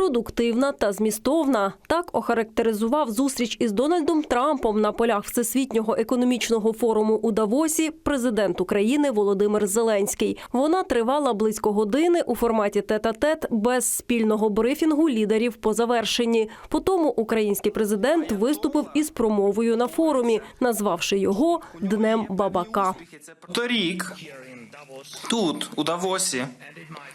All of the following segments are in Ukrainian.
продуктивна та змістовна. Так охарактеризував зустріч із Дональдом Трампом на полях Всесвітнього економічного форуму у Давосі президент України Володимир Зеленський. Вона тривала близько години у форматі тет-а-тет без спільного брифінгу лідерів по завершенні. Потому український президент виступив із промовою на форумі, назвавши його Днем Бабака. Торік тут, у Давосі,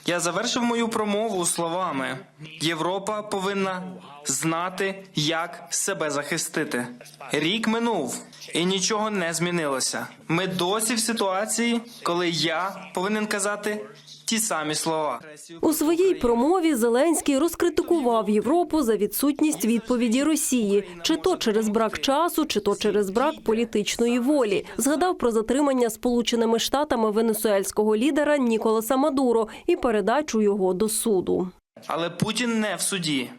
я завершив мою промову словами: Європа повинна знати, як себе захистити. Рік минув і нічого не змінилося. Ми досі в ситуації, коли я повинен казати ті самі слова. У своїй промові Зеленський розкритикував Європу за відсутність відповіді Росії, чи то через брак часу, чи то через брак політичної волі. Згадав про затримання Сполученими Штатами венесуельського лідера Ніколаса Мадуро і передачу його до суду. Але Путін не в суді.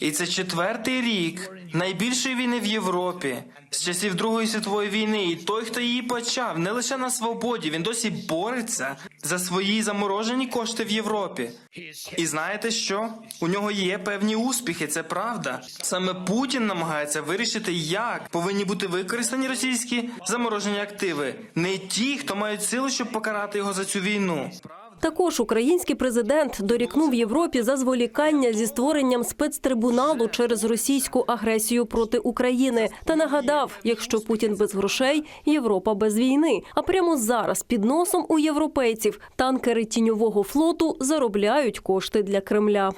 І це четвертий рік найбільшої війни в Європі з часів Другої світової війни. І той, хто її почав, не лише на свободі, він досі бореться за свої заморожені кошти в Європі. І знаєте що? У нього є певні успіхи, це правда. Саме Путін намагається вирішити, як повинні бути використані російські заморожені активи, не ті, хто мають силу, щоб покарати його за цю війну. Також український президент дорікнув Європі за зволікання зі створенням спецтрибуналу через російську агресію проти України та нагадав, якщо Путін без грошей, Європа без війни. А прямо зараз під носом у європейців танкери тіньового флоту заробляють кошти для Кремля.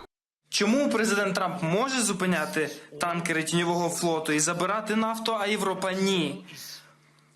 Чому президент Трамп може зупиняти танкери тіньового флоту і забирати нафту, а Європа ні?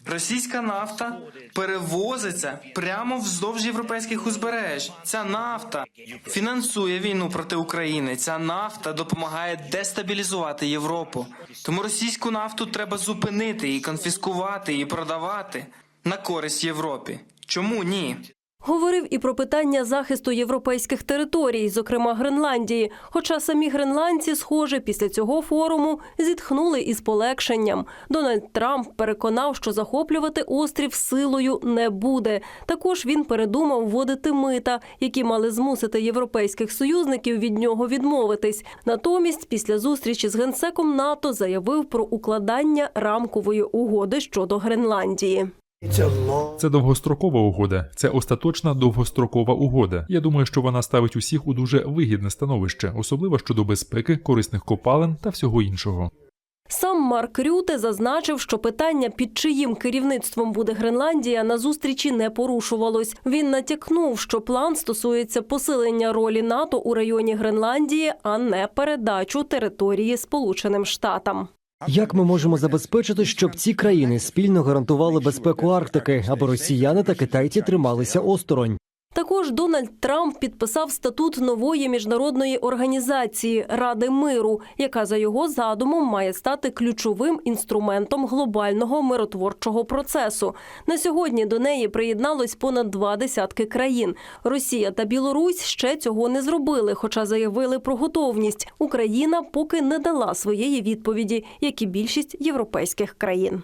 Російська нафта перевозиться прямо вздовж європейських узбереж. Ця нафта фінансує війну проти України. Ця нафта допомагає дестабілізувати Європу. Тому російську нафту треба зупинити і конфіскувати і продавати на користь Європі. Чому ні? Говорив і про питання захисту європейських територій, зокрема Гренландії. Хоча самі гренландці, схоже, після цього форуму зітхнули із полегшенням. Дональд Трамп переконав, що захоплювати острів силою не буде. Також він передумав вводити мита, які мали змусити європейських союзників від нього відмовитись. Натомість, після зустрічі з генсеком НАТО заявив про укладання рамкової угоди щодо Гренландії. Це довгострокова угода, це остаточна довгострокова угода. Я думаю, що вона ставить усіх у дуже вигідне становище, особливо щодо безпеки, корисних копалин та всього іншого. Сам Марк Рюте зазначив, що питання, під чиїм керівництвом буде Гренландія, на зустрічі не порушувалось. Він натякнув, що план стосується посилення ролі НАТО у районі Гренландії, а не передачу території Сполученим Штатам. Як ми можемо забезпечити, щоб ці країни спільно гарантували безпеку Арктики, аби росіяни та китайці трималися осторонь? Також Дональд Трамп підписав статут нової міжнародної організації Ради миру, яка за його задумом має стати ключовим інструментом глобального миротворчого процесу. На сьогодні до неї приєдналось понад два десятки країн. Росія та Білорусь ще цього не зробили, хоча заявили про готовність. Україна поки не дала своєї відповіді, як і більшість європейських країн.